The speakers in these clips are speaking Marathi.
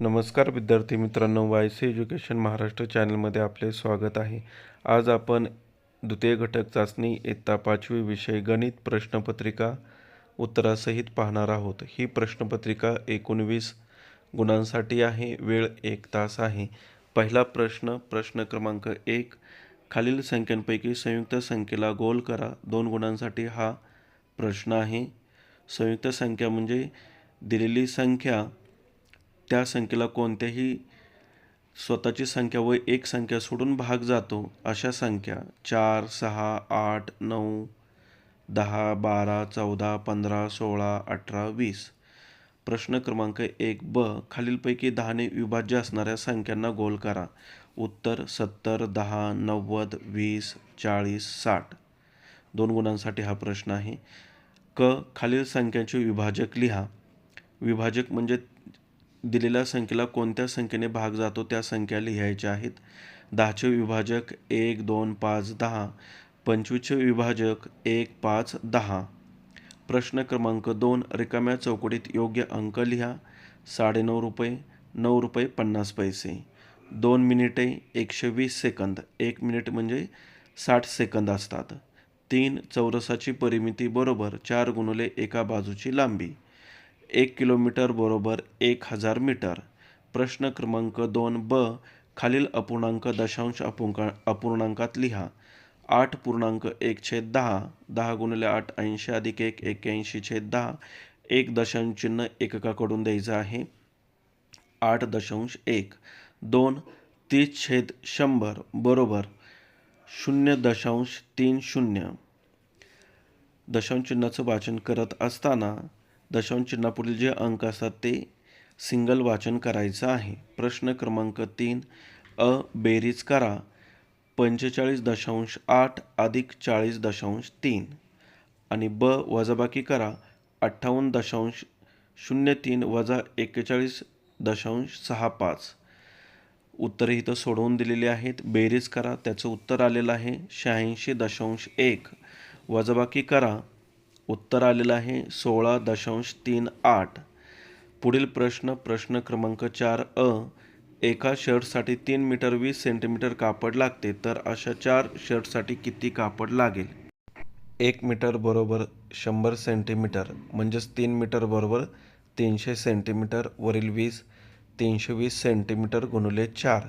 नमस्कार विद्यार्थी मित्रांनो वाय सी एज्युकेशन महाराष्ट्र चॅनलमध्ये आपले स्वागत आहे. आज आपण द्वितीय घटक चाचणी इयत्ता पाचवी विषय गणित प्रश्नपत्रिका उत्तरासहित पाहणार आहोत. ही प्रश्नपत्रिका एकोणवीस गुणांसाठी आहे वेळ एक तास आहे. पहिला प्रश्न प्रश्न क्रमांक एक. खालील संख्यांपैकी संयुक्त संख्येला गोल करा. दोन गुणांसाठी हा प्रश्न आहे. संयुक्त संख्या म्हणजे दिलेली संख्या त्या संख्येला कोणत्याही स्वतःची संख्या व एक संख्या सोडून भाग जातो अशा संख्या चार सहा आठ नऊ दहा बारा चौदा पंधरा सोळा अठरा वीस. प्रश्न क्रमांक एक ब. खालीलपैकी दहाने विभाज्य असणाऱ्या संख्यांना गोल करा. उत्तर सत्तर दहा नव्वद वीस चाळीस साठ. दोन गुणांसाठी हा प्रश्न आहे. क. खालील संख्यांचे विभाजक लिहा. विभाजक म्हणजे दिलेल्या संख्येला कोणत्या संख्येने भाग जातो त्या संख्या लिहायच्या आहेत. दहाचे विभाजक एक दोन पाच दहा. पंचवीसचे विभाजक एक पाच दहा. प्रश्न क्रमांक दोन रिकाम्या चौकटीत योग्य अंक लिहा. साडेनऊ रुपये नऊ रुपये पन्नास पैसे. दोन मिनिटे एकशे वीस सेकंद. एक मिनिट म्हणजे साठ सेकंद असतात. तीन चौरसाची परिमिती बरोबर चार गुणुले एका बाजूची लांबी. एक किलोमीटर बरोबर एक हजार मीटर. प्रश्न क्रमांक दोन ब खालील अपूर्णांक दशांश अपूर्णा अपूर्णांकात लिहा. आठ पूर्णांक एक छेद दहा दहा गुणिले आठ ऐंशी अधिक एक एक्क्याऐंशी छेद दहा एक दशांश चिन्ह एककाकडून द्यायचं आहे. आठ दशांश एक दोन तीस छेद शंभर बरोबर शून्य दशांश तीन शून्य. दशांश चिन्हाचं वाचन करत असताना दशांश चिन्हापुढील जे अंक असतात ते सिंगल वाचन करायचं आहे. प्रश्न क्रमांक तीन अ बेरीज करा. पंचेचाळीस दशांश आठ अधिक चाळीस दशांश तीन. आणि ब वजाबाकी करा. अठ्ठावन्न दशांश शून्य तीन वजा एक्केचाळीस दशांश सहा पाच. उत्तरे इथं सोडवून दिलेली आहेत. बेरीज करा. त्याचं उत्तर आलेलं आहे शहाऐंशी दशांश एक. वजाबाकी करा. उत्तर आलेलं आहे सोळा दशांश तीन आठ. पुढील प्रश्न प्रश्न क्रमांक चार अ. एका शर्टसाठी तीन मीटर वीस सेंटीमीटर कापड लागते तर अशा चार शर्टसाठी किती कापड लागेल? एक मीटर बरोबर शंभर सेंटीमीटर म्हणजेच तीन मीटर बरोबर तीनशे सेंटीमीटर वरील वीस तीनशे वीस सेंटीमीटर गुणुले चार.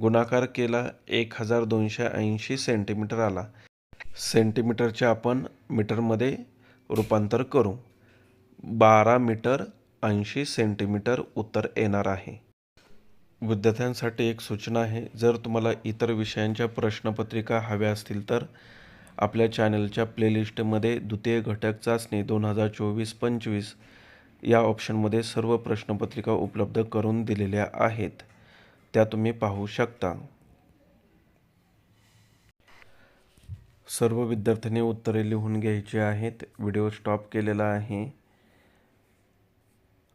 गुणाकार केला एक हजार दोनशे ऐंशी सेंटीमीटर आला. सेंटीमीटरचे आपण मीटरमध्ये रूपांतर करू. बारा मीटर ऐंशी सेंटीमीटर उत्तर येणार आहे. विद्यार्थ्यांसाठी एक सूचना आहे जर तुम्हाला इतर विषयांच्या प्रश्नपत्रिका हव्या असतील तर आपल्या चॅनलच्या प्लेलिस्टमध्ये द्वितीय घटक चाचणी दोन हजार चोवीस पंचवीस या ऑप्शनमध्ये सर्व प्रश्नपत्रिका उपलब्ध करून दिलेल्या आहेत. त्या तुम्ही पाहू शकता. सर्व विद्यार्थ्यांनी उत्तरे लिहून घ्यायची आहेत. व्हिडिओ स्टॉप केलेला आहे.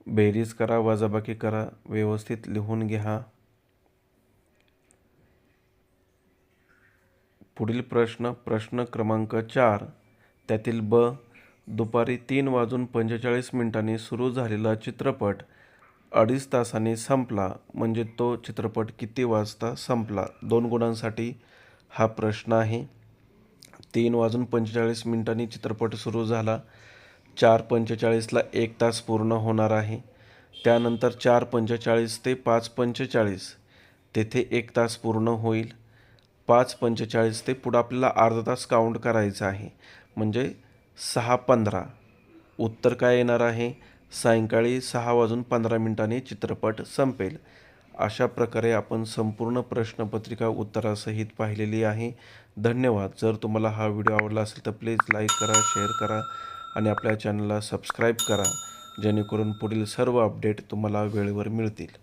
बेरीज करा वजाबाकी करा व्यवस्थित लिहून घ्या. पुढील प्रश्न प्रश्न क्रमांक चार. त्यातील ब दुपारी तीन वाजून पंचेचाळीस मिनिटांनी सुरू झालेला चित्रपट अडीच तासाने संपला म्हणजे तो चित्रपट किती वाजता संपला? दोन गुणांसाठी हा प्रश्न आहे. तीन वाजून पंचेचाळीस मिनिटांनी चित्रपट सुरू झाला. चार पंचेचाळीसला एक तास पूर्ण होणार आहे. त्यानंतर चार पंचेचाळीस ते पाच पंचेचाळीस. तेथे एक तास पूर्ण होईल. पाच पंचेचाळीस ते पुढं आपल्याला अर्धा तास काउंट करायचा आहे. म्हणजे सहा पंधरा. उत्तर काय येणार आहे? सायंकाळी सहा वाजून पंधरा मिनिटांनी चित्रपट संपेल. अशा प्रकारे आपण संपूर्ण प्रश्नपत्रिका उत्तरासहित पाहिलेली आहे. धन्यवाद. जर तुम्हाला हा व्हिडिओ आवडला असेल तर प्लीज लाईक करा शेअर करा आणि आपल्या चॅनलला सबस्क्राईब करा जेणेकरून पुढील सर्व अपडेट तुम्हाला वेळेवर मिळतील.